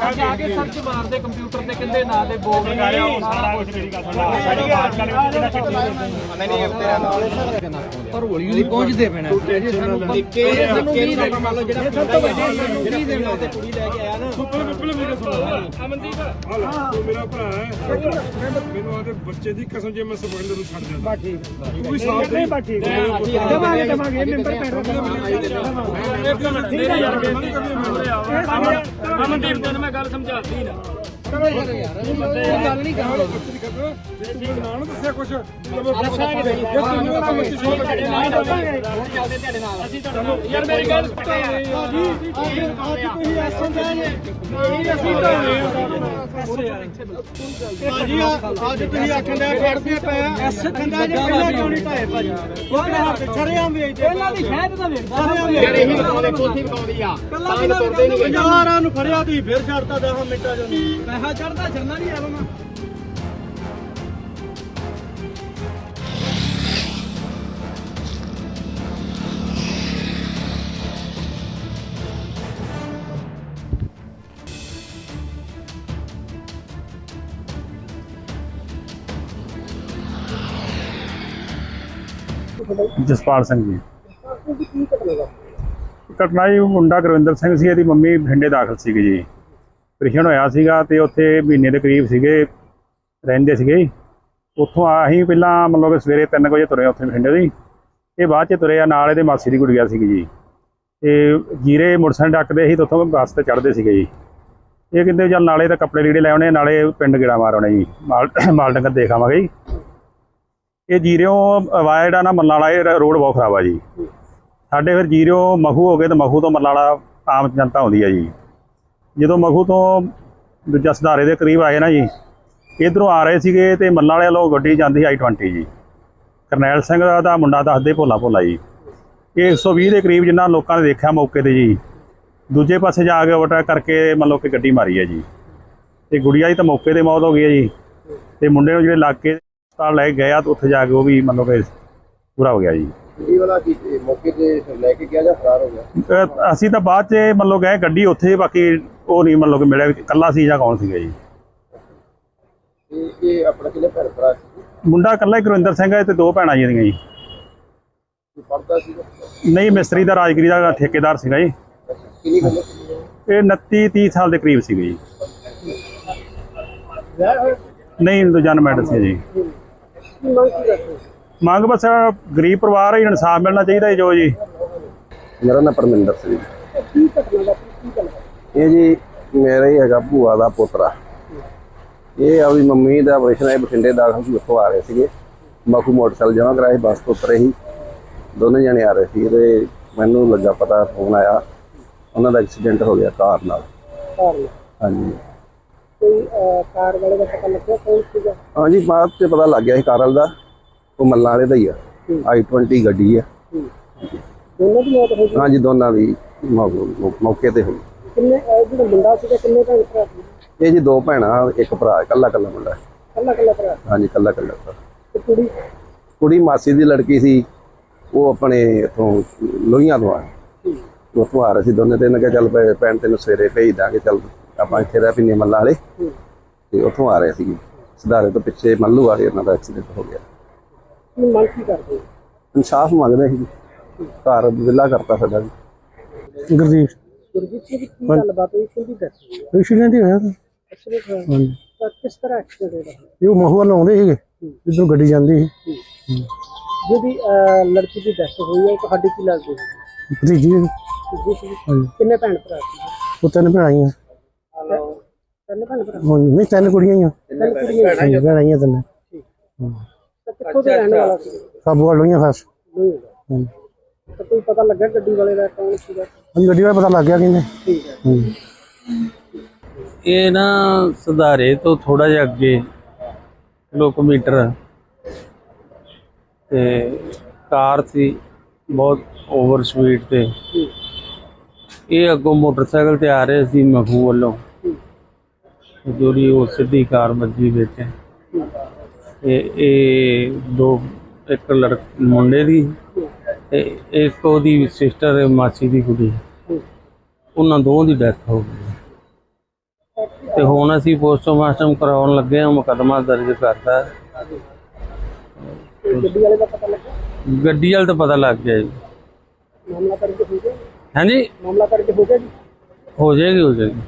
ਅੱਜ ਆ ਕੇ ਸਰਚ ਮਾਰਦੇ ਕੰਪਿਊਟਰ ਤੇ ਕਹਿੰਦੇ ਨਾਂ ਦੇ ਬੋਰਡ ਲਗਾਇਆ ਉਹ ਸਾਰਾ ਕੁਝ ਮੇਰੀ ਗੱਲ ਸੁਣ ਸਾਡੀ ਆਵਾਜ਼ ਕਰ ਪਰ ਹੌਲੀ ਹੌਲੀ ਪਹੁੰਚਦੇ ਪੈਣਾ। ਜੇ ਸਾਨੂੰ ਨਿੱਕੇ ਨਿੱਕੇ ਨੂੰ ਮੰਨ ਲਓ ਜਿਹੜਾ ਸਭ ਤੋਂ ਵੱਡੇ ਜਿਹੜੀ ਦੇ ਨਾਲ ਤੇ ਕੁੜੀ ਲੈ ਕੇ ਆਇਆ ਨਾ। ਅਮਨਦੀਪ। ਤੂੰ ਮੇਰਾ ਭਰਾ ਹੈ। ਮੈਨੂੰ ਆਦੇ ਬੱਚੇ ਦੀ ਕਸਮ ਜੇ ਮੈਂ ਸਬਕ ਨੂੰ ਛੱਡ ਦਿੰਦਾ। ਤੂੰ ਵੀ ਸਾਥ ਦੇ। ਦੇਵਾਂਗੇ ਦੇਵਾਂਗੇ ਮੈਂਬਰ ਅਮਨਦੀਪ ਤੈਨੂੰ ਮੈਂ ਗੱਲ ਸਮਝਾਤੀ ਨਾ। ਗੱਲ ਨਹੀਂ ਕਰਾਂਗੇ ਤੂੰ ਨਾ ਨਾ ਦੱਸਿਆ ਅਸੀਂ ਭਾਜੀ ਅੱਜ ਤੁਸੀਂ ਆਖਣ ਦੇ ਪਏ ਐਸ ਜੇ ਪਹਿਲਾਂ ਕਿਉਂ ਨਹੀਂ ਢਾਏ ਭਾਜੀ ਉਹ ਕਿਹੜਾ ਹੱਥ ਛੜਿਆਂ ਵੇਚਦੇ ਪਹਿਲਾਂ ਦੀ ਸ਼ਹਿਦ ਦਾ ਵੇਚਦਾ ਯਾਰ ਇਹੀ ਬਤਾਉਂਦੇ ਕੋਠੀ ਬਤਾਉਂਦੀ ਆ ਵੀ ਨੂੰ ਫੜਿਆ ਤੁਸੀਂ ਫਿਰ ਛੱਡਤਾ 10 ਮਿੰਟਾਂ ਚ। ਪੈਸਾ ਚੜਦਾ ਛੱਡਣਾ ਨਹੀਂ ਆਵਾਂ ਜਸਪਾਲ ਸਿੰਘ ਜੀ। ਘਟਨਾ ਜੀ ਮੁੰਡਾ ਗੁਰਵਿੰਦਰ ਸਿੰਘ ਸੀ ਇਹਦੀ ਮੰਮੀ ਬਠਿੰਡੇ ਦਾਖਲ ਸੀਗੀ ਜੀ। ਆਪਰੇਸ਼ਨ ਹੋਇਆ ਸੀਗਾ ਤੇ ਉੱਥੇ ਮਹੀਨੇ ਦੇ ਕਰੀਬ ਸੀਗੇ, ਰਹਿੰਦੇ ਸੀਗੇ ਉੱਥੋਂ ਆ ਅਸੀਂ ਪਹਿਲਾਂ ਮਤਲਬ ਕਿ ਸਵੇਰੇ 3 ਵਜੇ ਤੁਰੇ ਉੱਥੇ ਬਠਿੰਡੇ ਦੀ ਇਹ ਬਾਅਦ ਚ ਤੁਰੇ ਆ, ਨਾਲ ਇਹਦੇ ਮਾਸੀ ਦੀ ਗੁੜੀਆ ਸੀਗੀ ਜੀ। ਤੇ ਜੀਰੇ ਮੋਟਰਸਾਈਕਲ ਡੱਕਦੇ ਸੀ ਤੇ ਉੱਥੋਂ ਬੱਸ ਤੇ ਚੜ੍ਹਦੇ ਸੀਗੇ ਜੀ। ਇਹ ਕਹਿੰਦੇ ਚੱਲ ਨਾਲੇ ਤਾਂ ਕੱਪੜੇ ਲੀੜੇ ਲੈ ਆਉਣੇ, ਨਾਲੇ ਪਿੰਡ ਗੇੜਾ ਮਾਰ ਆਉਣੇ ਜੀ। ਮਾਲ ਮਾਲ ਡੰਗਰ ਦੇਖ ਆਵਾਂਗੇ ਜੀ। ਇਹ ਜੀਰਿਓ ਵਾਇਆ ਜਿਹੜਾ ਨਾ ਮੱਲਾਂ ਇਹ ਰੋਡ ਬਹੁਤ ਖਰਾਬ ਆ ਜੀ। ਸਾਡੇ ਫਿਰ ਜੀਰਿਓ ਮਹੂ ਹੋ ਗਏ ਤੇ ਮਹੂ ਤੋਂ ਮੱਲਾਂ ਆਮ ਜਨਤਾ ਆਉਂਦੀ ਆ ਜੀ। ਜਦੋਂ ਮਖੂ ਤੋਂ ਦੂਜਾ ਸੁਧਾਰੇ ਦੇ ਕਰੀਬ ਆਏ ਨਾ ਜੀ ਇਧਰੋਂ ਆ ਰਹੇ ਸੀਗੇ ਤੇ ਮੱਲਾਂ ਵਾਲੇ ਵੱਲੋਂ ਗੱਡੀ ਜਾਂਦੀ ਆਈ 20 ਜੀ। ਕਰਨੈਲ ਸਿੰਘ ਦਾ ਮੁੰਡਾ ਦੱਸਦੇ ਭੋਲਾ ਭੋਲਾ ਜੀ। ਇਹ 120 ਦੇ ਕਰੀਬ ਜਿੰਨਾ ਲੋਕਾਂ ਨੇ ਦੇਖਿਆ ਮੌਕੇ ਤੇ ਜੀ। ਦੂਜੇ ਪਾਸੇ ਜਾ ਕੇ ਓਵਰਟੇਕ ਕਰਕੇ ਮੰਨ ਲਓ ਕਿ ਗੱਡੀ ਮਾਰੀ ਹੈ ਜੀ। ਤੇ ਗੁੜੀਆ ਦੀ ਤਾਂ ਮੌਕੇ ਤੇ ਮੌਤ ਹੋ ਗਈ ਹੈ ਜੀ। ਤੇ ਮੁੰਡੇ ਨੂੰ ਜਿਹੜੇ ਇਲਾਕੇ ਹਸਪਤਾਲ ਲੈ ਕੇ ਗਏ ਆ ਤੇ ਉੱਥੇ ਜਾ ਕੇ ਉਹ ਵੀ ਮੰਨ ਲਓ ਕਿ ਪੂਰਾ ਹੋ ਗਿਆ ਜੀ। ਗੱਡੀ ਵਾਲਾ ਕੀ ਮੌਕੇ ਤੇ ਲੈ ਕੇ ਗਿਆ ਜਾਂ ਫਰਾਰ ਹੋ ਗਿਆ? ਅਹ ਅਸੀਂ ਤਾਂ ਬਾਅਦ ਚ ਮੰਨ ਲਓ ਗਏ ਗੱਡੀ ਉੱਥੇ ਬਾਕੀ ਉਹ ਨਹੀਂ ਮੰਨ ਲਓ ਕਿ ਮਿਲਿਆ ਵੀ ਇਕੱਲਾ ਸੀ ਜਾਂ ਕੌਣ ਸੀਗਾ ਜੀ। ਤੇ ਇਹ ਆਪਣਾ ਕਿਲੇ ਭੈਣ ਭਰਾ ਸੀ? ਮੁੰਡਾ ਇਕੱਲਾ ਹੀ ਗੁਰਵਿੰਦਰ ਸਿੰਘ ਹੈ ਤੇ ਦੋ ਭੈਣਾਂ ਜੀ ਇਹਦੀਆਂ ਜੀ। ਕੋਈ ਪੜਦਾ ਸੀ? ਨਹੀਂ ਮਿਸਤਰੀ ਦਾ ਰਾਜਗਰੀ ਦਾ ਠੇਕੇਦਾਰ ਸੀਗਾ ਜੀ। ਕਿੰਨੀ ਗੱਲ ਸੀ? ਇਹ 29 30 ਸਾਲ ਦੇ ਕਰੀਬ ਸੀਗੇ ਜੀ। ਨਹੀਂ ਦੂਜਾ ਮੈਡਲ ਸੀ ਜੀ। ਮੰਗ ਬਸ ਗਰੀਬ ਪਰਿਵਾਰ ਹੈ ਇਨਸਾਫ ਮਿਲਣਾ ਚਾਹੀਦਾ ਜੋ ਜੀ ਮੇਰਾ ਨਾਮ ਪਰਮਿੰਦਰ ਸਿੰਘ। ਇਹ ਜੀ ਮੇਰਾ ਹੀ ਹੈਗਾ ਭੂਆ ਦਾ ਪੋਤਰਾ। ਇਹ ਆਪਣੀ ਮੰਮੀ ਦਾ ਆਪਰੇਸ਼ਨ ਹੈ ਬਠਿੰਡੇ ਦਾਖਲ ਸੀ ਉੱਥੋਂ ਆ ਰਹੇ ਸੀਗੇ। ਮਖੂ ਮੋਟਰਸਾਈਕਲ ਜਮ੍ਹਾਂ ਕਰਾਏ ਬੱਸ ਤੋਂ ਉਤਰੇ ਸੀ। ਦੋਨੇ ਜਣੇ ਆ ਰਹੇ ਸੀ ਤੇ ਮੈਨੂੰ ਲੱਗਾ ਪਤਾ ਫੋਨ ਆਇਆ। ਉਹਨਾਂ ਦਾ ਐਕਸੀਡੈਂਟ ਹੋ ਗਿਆ ਕਾਰ ਨਾਲ। ਹਾਂਜੀ। ਕਾਰ ਵਾਲੇ ਦਾ ਪਤਾ ਲੱਗਿਆ ਕੌਣ ਸੀਗਾ? ਹਾਂਜੀ ਬਾਅਦ ਚ ਪਤਾ ਲੱਗ ਗਿਆ ਸੀ ਕਾਰਲ ਦਾ। ਉਹ ਮੱਲਾਂ ਵਾਲੇ ਦਾ ਹੀ ਆ। ਆਈ 20 ਗੱਡੀ ਆ। ਦੋਨਾਂ ਦੀ ਮੌਤ ਹੋ ਗਈ? ਹਾਂਜੀ ਦੋਨਾਂ ਦੀ ਮੌਕੇ ਤੇ ਹੋਈ। ਕਿੰਨੇ ਇਹ ਜਿਹੜਾ ਮੁੰਡਾ ਸੀਗਾ ਕਿੰਨੇ ਭੈਣ ਭਰਾ ਸੀ? ਇਹ ਜੀ ਦੋ ਭੈਣਾਂ ਇੱਕ ਭਰਾ ਇਕੱਲਾ ਇਕੱਲਾ ਮੁੰਡਾ ਕੱਲਾ ਕੱਲਾ ਭਰਾ? ਹਾਂਜੀ ਇਕੱਲਾ ਇਕੱਲਾ ਭਰਾ। ਤੇ ਕੁੜੀ? ਕੁੜੀ ਮਾਸੀ ਦੀ ਲੜਕੀ ਸੀ ਉਹ ਆਪਣੇ ਇਥੋਂ ਲੋਹੀਆਂ ਤੋਂ ਆ। ਉੱਥੋਂ ਆ ਰਹੇ ਸੀ ਦੋਨੇ ਤੇ ਇਹਨਾਂ ਕਿਹਾ ਚੱਲ ਭੈ- ਭੈਣ ਤੈਨੂੰ ਸਵੇਰੇ ਭੇਜ ਦਾਂਗੇ ਚੱਲ ਆਪਾਂ ਇੱਥੇ ਰਹਿ ਪਿੰਨੇ ਮੱਲਾ ਵਾਲੇ। ਤੇ ਉੱਥੋਂ ਆ ਰਹੇ ਸੀ ਸਿਧਾਰੇ ਤੋਂ ਪਿੱਛੇ ਮੱਲੂ ਵਾਲੇ ਉਹਨਾਂ ਦਾ ਐਕਸੀਡੈਂਟ ਹੋ ਗਿਆ। ਕੀ ਮੰਗ ਕੀ ਕਰਦੇ? ਹੋ? ਇਨਸਾਫ ਮੰਗਦੇ ਸੀ ਜੀ। ਘਰ ਵਿਲਾ ਕਰਤਾ ਸਾਡਾ ਜੀ। ਗੁਰਦੀਪ। ਗੁਰਜੀਤ ਸਿੰਘ ਦੀ ਕੀ ਗੱਲਬਾਤ ਹੋਈ? ਕਿੰਦੀ ਡੈਥ ਹੋਈ ਹੈ? ਐਕਸੀਡੈਂਟ ਹੀ ਹੋਇਆ ਤਾਂ ਐਕਸੀਡੈਂਟ ਹੋਇਆ ਹਾਂਜੀ। ਤਾਂ ਕਿਸ ਤਰ੍ਹਾਂ ਐਕਸੀਡੈਂਟ ਹੋਇਆ? ਇਹ ਉਹ ਮਹੂ ਵੱਲ ਆਉਂਦੇ ਸੀਗੇ ਜਿੱਧਰੋਂ ਗੱਡੀ ਜਾਂਦੀ ਸੀ। ਜਿਹਦੀ ਅਹ, ਲੜਕੀ ਦੀ ਡੈਥ ਹੋਈ ਹੈ ਉਹ ਤੁਹਾਡੀ ਕੀ ਲੱਗਦੀ ਹੈ? ਭਤੀਜੀ ਸੀ। ਜੀ। ਸੀ। ਹਾਂਜੀ। ਕਿੰਨੇ ਭੈਣ ਭਰਾ ਸੀ? ਉਹ ਤਿੰਨ ਭੈਣਾਂ ਹੀ ਆ ਤਿੰਨ ਭੈਣ ਭਰਾ? ਹਾਂਜੀ ਨਹੀਂ ਤਿੰਨ ਕੁੜੀਆਂ ਹੀ ਆ ਤਿੰਨ ਕੁੜੀਆਂ ਹਾਂਜੀ ਭੈਣਾਂ ਹੀ ਆ ਤਿੰਨ ਤਾਂ ਕਿੱਥੋਂ ਦੇ ਰਹਿਣ ਵਾਲਾ ਸੀ? ਸਾਬੂ ਵੱਲ ਹੋਈਆਂ ਫਸ ਨਹੀਂ ਹਾਂਜੀ। ਤਾਂ ਕੋਈ ਪਤਾ ਲੱਗਾ ਗੱਡੀ ਵਾਲੇ ਦਾ ਕੌਣ ਸੀਗਾ? ਹਾਂਜੀ ਗੱਡੀ ਦਾ ਪਤਾ ਲੱਗ ਗਿਆ ਕਹਿੰਦੇ ਠੀਕ ਹੈ। ਹਾਂਜੀ ਇਹ ਨਾ ਸੁਧਾਰੇ ਤੋਂ ਥੋੜਾ ਜਿਹਾ ਅੱਗੇ ਕਿਲੋਮੀਟਰ ਤੇ ਕਾਰ ਸੀ ਬਹੁਤ ਓਵਰ ਸਪੀਡ ਤੇ। ਇਹ ਅੱਗੋਂ ਮੋਟਰਸਾਈਕਲ ਤੇ ਆ ਰਹੇ ਸੀ ਮਖੂ ਵੱਲੋਂ। ਜਿਹੜੀ ਉਹ ਸਿੱਧੀ ਕਾਰ ਵੱਜੀ ਵਿੱਚ। ਤੇ ਇਹ ਦੋ ਇੱਕ ਲੜ ਮੁੰਡੇ ਦੀ ਤੇ ਇੱਕ ਉਹਦੀ ਸਿਸਟਰ ਮਾਸੀ ਦੀ ਕੁੜੀ। ਉਹਨਾਂ ਦੋਵਾਂ ਦੀ ਡੈਥ ਹੋ ਗਈ। ਤੇ ਹੁਣ ਅਸੀਂ ਪੋਸਟਮਾਰਟਮ ਕਰਾਉਣ ਲੱਗੇ ਹਾਂ ਮੁਕੱਦਮਾ ਦਰਜ ਕਰਤਾ। ਗੱਡੀ ਵਾਲੇ ਦਾ ਪਤਾ ਲੱਗਾ? ਗੱਡੀ ਵਾਲ ਤਾਂ ਪਤਾ ਲੱਗ ਗਿਆ ਜੀ। ਮਾਮਲਾ ਕਰਕੇ ਹੋ ਗਿਆ? ਹਾਂਜੀ? ਮਾਮਲਾ ਕਰਕੇ ਹੋ ਗਿਆ ਜੀ? ਹੋ ਜਾਏਗੀ ਹੋ ਜਾਏਗੀ।